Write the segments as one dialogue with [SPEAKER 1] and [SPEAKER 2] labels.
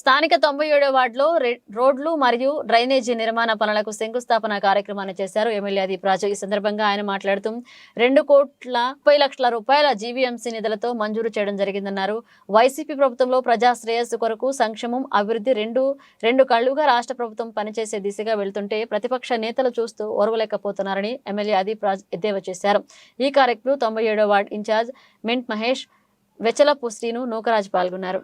[SPEAKER 1] స్థానిక తొంభై ఏడో వార్డులో రోడ్లు మరియు డ్రైనేజీ నిర్మాణ పనులకు శంకుస్థాపన కార్యక్రమాన్ని చేశారు ఎమ్మెల్యే అది ప్రాజెక్ట్ ఈ సందర్భంగా ఆయన మాట్లాడుతూ రెండు కోట్ల ముప్పై లక్షల రూపాయల జీవీఎంసీ నిధులతో మంజూరు చేయడం జరిగిందన్నారు. వైసీపీ ప్రభుత్వంలో ప్రజా శ్రేయస్సు కొరకు సంక్షేమం అభివృద్ధి రెండు రెండు కళ్ళుగా రాష్ట్ర ప్రభుత్వం పనిచేసే దిశగా వెళ్తుంటే ప్రతిపక్ష నేతలు చూస్తూ ఓర్వలేకపోతున్నారని ఎమ్మెల్యే అది రాజ్ ఎద్దేవా చేశారు. ఈ కార్యక్రమం తొంభై ఏడో ward incharge mint Mahesh Vechalapu Srinu Nukaraju పాల్గొన్నారు.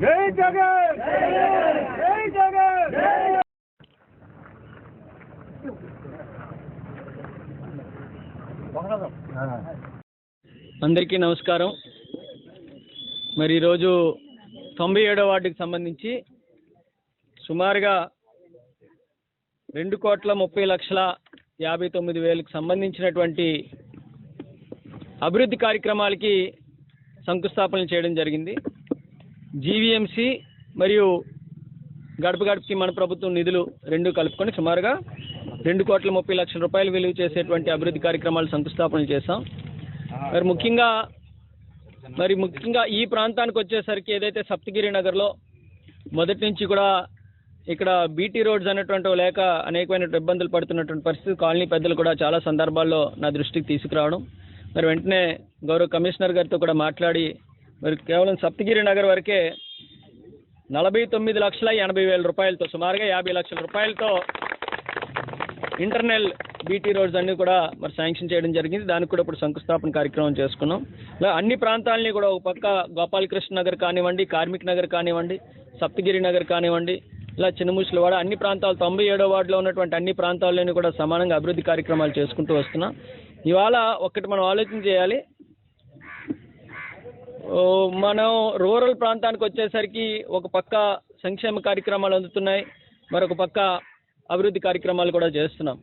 [SPEAKER 2] జై జగన్ జై జగన్
[SPEAKER 3] అందరికీ నమస్కారం మరి ఈరోజు తొంభై ఏడో వార్డుకి సంబంధించి సుమారుగా రెండు కోట్ల ముప్పై లక్షల యాభై తొమ్మిది వేలకు సంబంధించినటువంటి అభివృద్ధి కార్యక్రమాలకి శంకుస్థాపన చేయడం జరిగింది. జీవీఎంసీ మరియు గడప గడపకి మన ప్రభుత్వం నిధులు రెండు కలుపుకొని సుమారుగా రెండు కోట్ల ముప్పై లక్షల రూపాయలు విలువ చేసేటువంటి అభివృద్ధి కార్యక్రమాలు శంకుస్థాపన చేశాం. మరి ముఖ్యంగా మరి ముఖ్యంగా ఈ ప్రాంతానికి వచ్చేసరికి ఏదైతే సప్తగిరి నగర్లో మొదటి నుంచి కూడా ఇక్కడ బీటీ రోడ్స్ అనేటువంటి లేక అనేకమైన ఇబ్బందులు పడుతున్నటువంటి పరిస్థితి కాలనీ పెద్దలు కూడా చాలా సందర్భాల్లో నా దృష్టికి తీసుకురావడం. మరి వెంటనే గౌరవ కమిషనర్ గారితో కూడా మాట్లాడి మరి కేవలం సప్తగిరి నగర్ వరకే నలభై తొమ్మిది లక్షల ఎనభై వేల రూపాయలతో సుమారుగా యాభై లక్షల రూపాయలతో ఇంటర్నల్ బీటీ రోడ్స్ అన్ని కూడా మరి శాంక్షన్ చేయడం జరిగింది. దానికి కూడా ఇప్పుడు శంకుస్థాపన కార్యక్రమం చేసుకున్నాం. ఇలా అన్ని ప్రాంతాలని కూడా ఒక పక్క గోపాలకృష్ణ నగర్ కానివ్వండి కార్మిక్ నగర్ కానివ్వండి సప్తగిరి నగర్ కానివ్వండి ఇలా చిన్నముసులవాడ అన్ని ప్రాంతాలు తొంభై ఏడో వార్డులో ఉన్నటువంటి అన్ని ప్రాంతాల్లోని కూడా సమానంగా అభివృద్ధి కార్యక్రమాలు చేసుకుంటూ వస్తున్నాం. ఇవాళ ఒక్కటి మనం ఆలోచన చేయాలి. మనం రూరల్ ప్రాంతానికి వచ్చేసరికి ఒక పక్క సంక్షేమ కార్యక్రమాలు అందుతున్నాయి. మరొక పక్క అభివృద్ధి కార్యక్రమాలు కూడా చేస్తున్నాం.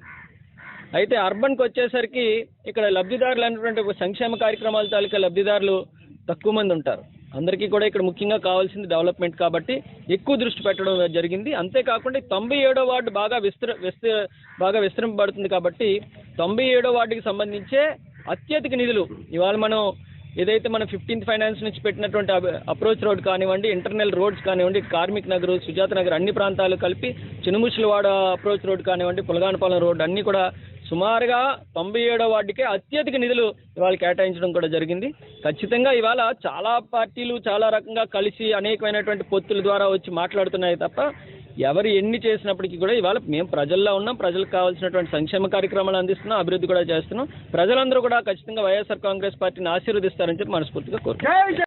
[SPEAKER 3] అయితే అర్బన్కి వచ్చేసరికి ఇక్కడ లబ్ధిదారులు అనేటువంటి సంక్షేమ కార్యక్రమాల తాలూకా లబ్ధిదారులు తక్కువ మంది ఉంటారు. అందరికీ కూడా ఇక్కడ ముఖ్యంగా కావాల్సింది డెవలప్మెంట్ కాబట్టి ఎక్కువ దృష్టి పెట్టడం జరిగింది. అంతేకాకుండా తొంభై ఏడో వార్డు బాగా విస్తృ విస్తృ బాగా విస్తరింపబడుతుంది కాబట్టి తొంభై ఏడో వార్డుకి సంబంధించే అత్యధిక నిధులు ఇవాళ మనం ఏదైతే మనం ఫిఫ్టీన్త్ ఫైనాన్స్ నుంచి పెట్టినటువంటి అప్రోచ్ రోడ్ కానివ్వండి ఇంటర్నల్ రోడ్స్ కానివ్వండి కార్మిక్ నగర్ సుజాత నగర్ అన్ని ప్రాంతాలు కలిపి చినుముషులవాడ అప్రోచ్ రోడ్ కానివ్వండి పులగానపాలెం రోడ్ అన్నీ కూడా సుమారుగా తొంభై ఏడో వార్డుకే అత్యధిక నిధులు ఇవాళ కేటాయించడం కూడా జరిగింది. ఖచ్చితంగా ఇవాళ చాలా పార్టీలు చాలా రకంగా కలిసి అనేకమైనటువంటి పొత్తుల ద్వారా వచ్చి మాట్లాడుతున్నాయి తప్ప ఎవరు ఎన్ని చేసినప్పటికీ కూడా ఇవాళ మేము ప్రజల్లో ఉన్నాం ప్రజలకు కావాల్సినటువంటి సంక్షేమ కార్యక్రమాలు అందిస్తున్నాం అభివృద్ధి కూడా చేస్తున్నాం. ప్రజలందరూ కూడా ఖచ్చితంగా వైఎస్ఆర్ కాంగ్రెస్ పార్టీని ఆశీర్వదిస్తారని చెప్పి మనస్ఫూర్తిగా
[SPEAKER 2] కోరుతున్నాం